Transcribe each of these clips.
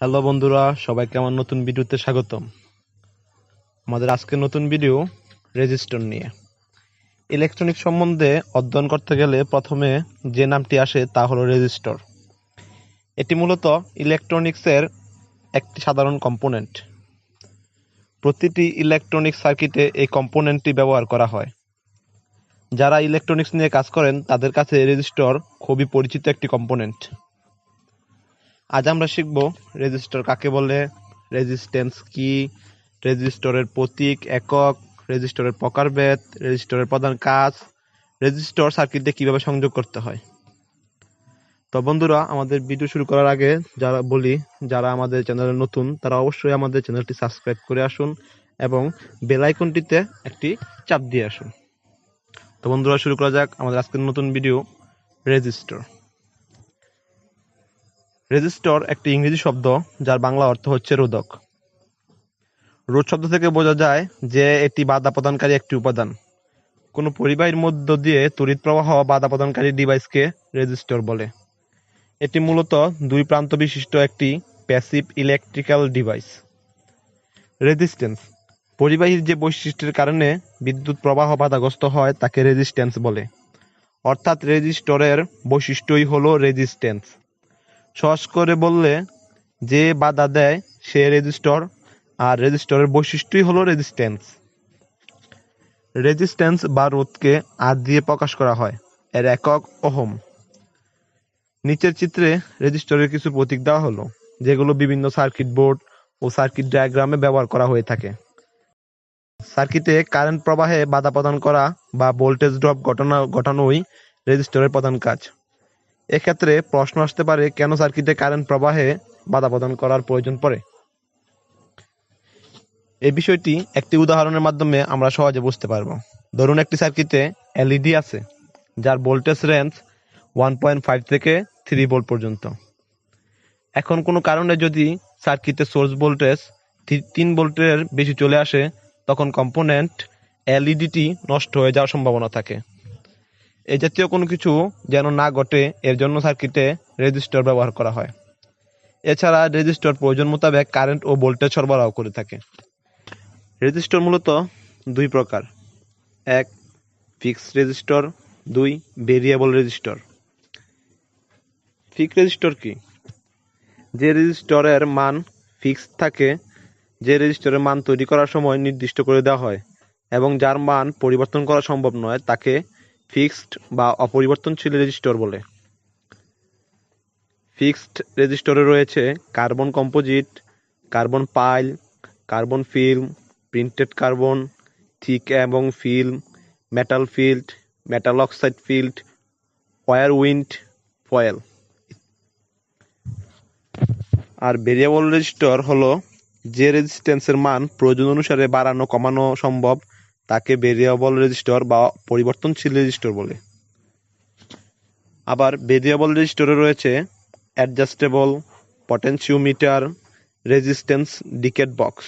Hello বন্ধুরা, সবাইকে আমার নতুন ভিডিওতে স্বাগতম। আমাদের আজকের নতুন ভিডিও রেজিস্টার নিয়ে। ইলেকট্রনিক সম্বন্ধে অধ্যয়ন করতে গেলে প্রথমে যে নামটি আসে তা হলো রেজিস্টর। এটি মূলত ইলেকট্রনিক্সের একটি সাধারণ কম্পোনেন্ট। প্রতিটি ইলেকট্রনিক সার্কিটে এই কম্পোনেন্টটি ব্যবহার করা হয়। যারা ইলেকট্রনিক্স নিয়ে কাজ করেন, তাদের কাছে রেজিস্টর খুবই পরিচিত একটি কম্পোনেন্ট। আজ আমরা শিখব রেজিস্টর কাকে বলে, রেজিস্ট্যান্স কি, রেজিস্টরের প্রতীক, একক, রেজিস্টরের প্রকারভেদ, রেজিস্টরের প্রধান কাজ, রেজিস্টর সার্কিটে কীভাবে সংযোগ করতে হয়। তো বন্ধুরা, আমাদের ভিডিও শুরু করার আগে যারা বলি, যারা আমাদের চ্যানেলে নতুন, তারা অবশ্যই আমাদের চ্যানেলটি সাবস্ক্রাইব করে আসুন এবং বেল আইকনটিতে একটি চাপ দিয়ে আসুন। তো বন্ধুরা, শুরু করা যাক আমাদের আজকের নতুন ভিডিও, রেজিস্টর। রেজিস্টর একটি ইংরেজি শব্দ যার বাংলা অর্থ হচ্ছে রোধক। রোধ শব্দ থেকে বোঝা যায় যে এটি বাধা প্রদানকারী একটি উপাদান। কোনো পরিবাহীর মধ্য দিয়ে তড়িৎ প্রবাহ বাধা প্রদানকারী ডিভাইসকে রেজিস্টর বলে। এটি মূলত দুই প্রান্ত বিশিষ্ট একটি প্যাসিভ ইলেকট্রিক্যাল ডিভাইস। রেজিস্ট্যান্স। পরিবাহীর যে বৈশিষ্ট্যের কারণে বিদ্যুৎ প্রবাহ বাধাগ্রস্ত হয় তাকে রেজিস্ট্যান্স বলে। অর্থাৎ রেজিস্টরের বৈশিষ্ট্যই হলো রেজিস্ট্যান্স। সহজ করে বললে যে বাধা দেয় সে রেজিস্টর, আর রেজিস্টরের বৈশিষ্ট্যই হলো রেজিস্ট্যান্স রেজিস্ট্যান্স বা রোধকে আর দিয়ে প্রকাশ করা হয়, এর একক ওহম। নিচের চিত্রে রেজিস্টরের কিছু প্রতীক দেওয়া হলো, যেগুলো বিভিন্ন সার্কিট বোর্ড ও সার্কিট ডায়াগ্রামে ব্যবহার করা হয়ে থাকে। সার্কিটে কারেন্ট প্রবাহে বাধা প্রদান করা বা ভোল্টেজ ড্রপ ঘটনা ঘটানোই রেজিস্টরের প্রধান কাজ। এক্ষেত্রে প্রশ্ন আসতে পারে, কেন সার্কিটে কারেন্ট প্রবাহে বাধা প্রদান করার প্রয়োজন পড়ে? এই বিষয়টি একটি উদাহরণের মাধ্যমে আমরা সহজে বুঝতে পারব। ধরুন একটি সার্কিটে এলইডি আছে, যার voltage range one point five থেকে থ্রি ভোল্ট পর্যন্ত। এখন কোনো কারণে যদি সার্কিটে সোর্স ভোল্টেজ তিন ভোল্টের বেশি চলে আসে, তখন কম্পোনেন্ট এলইডিটি নষ্ট হয়ে যাওয়ার সম্ভাবনা থাকে। এই জাতীয় কোনো কিছু যেন না ঘটে, এর জন্য সার্কিটে রেজিস্টর ব্যবহার করা হয়। এছাড়া রেজিস্টর প্রয়োজন মোতাবেক কারেন্ট ও ভোল্টেজ সরবরাহ করে থাকে। রেজিস্টর মূলত দুই প্রকার। এক ফিক্স রেজিস্টর, দুই, ভেরিয়েবল রেজিস্টর। ফিক্স রেজিস্টর কি? যে রেজিস্টরের মান ফিক্স থাকে, যে রেজিস্টরের মান তৈরি করার সময় নির্দিষ্ট করে দেওয়া হয় এবং যার মান পরিবর্তন করা সম্ভব নয়, তাকে ফিক্সড বা অপরিবর্তনশীল রেজিস্টর বলে। ফিক্সড রেজিস্টরে রয়েছে carbon composite, carbon pile, carbon film, printed carbon, thick এবং film, metal field, metal oxide field, wire wound, foil. আর ভেরিয়েবল রেজিস্টর হলো যে রেজিস্ট্যান্সের মান প্রয়োজন অনুসারে বাড়ানো, কমানো সম্ভব তাকে ভেরিয়েবল রেজিস্টর বা পরিবর্তনশীল রেজিস্টর বলে। আবার ভেরিয়েবল রেজিস্টরে রয়েছে adjustable potentiometer resistance decade box.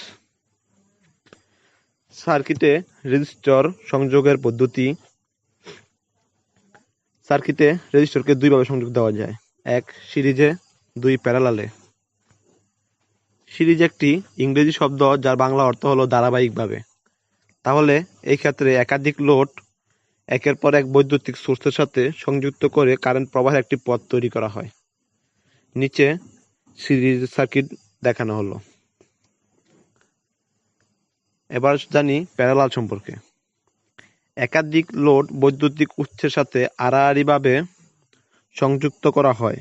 সার্কিটে রেজিস্টর সংযোগের পদ্ধতি। সার্কিটে রেজিস্টরকে দুইভাবে সংযোগ দেওয়া যায়। এক সিরিজে, দুই প্যারালালে। সিরিজ একটি ইংরেজি শব্দ যার বাংলা অর্থ হলো ধারাবাহিকভাবে। তাহলে এই ক্ষেত্রে একাধিক লোড একের পর এক বৈদ্যুতিক সোর্সের সাথে সংযুক্ত করে কারেন্ট প্রবাহের একটি পথ তৈরি করা হয়। নিচে সিরিজ সার্কিট দেখানো হলো। এবার জানি প্যারালাল সম্পর্কে। একাধিক লোড বৈদ্যুতিক উৎসের সাথে আড়াআড়িভাবে সংযুক্ত করা হয়,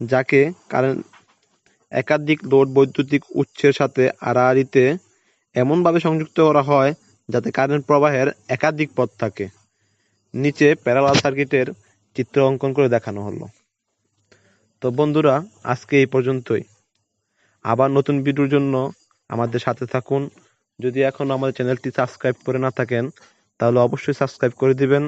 যাকে কারেন্ট একাধিক লোড বৈদ্যুতিক উৎসের সাথে আড়াআড়িতে এমনভাবে সংযুক্ত করা হয় যাতে কারেন্ট প্রবাহের একাধিক পথ থাকে। নিচে প্যারালাল সার্কিটের চিত্র অঙ্কন করে দেখানো হলো। তো বন্ধুরা, আজকে এই পর্যন্তই। আবার নতুন ভিডিওর জন্য আমাদের সাথে থাকুন। যদি এখনও আমাদের চ্যানেলটি সাবস্ক্রাইব করে না থাকেন, তাহলে অবশ্যই সাবস্ক্রাইব করে দিবেন।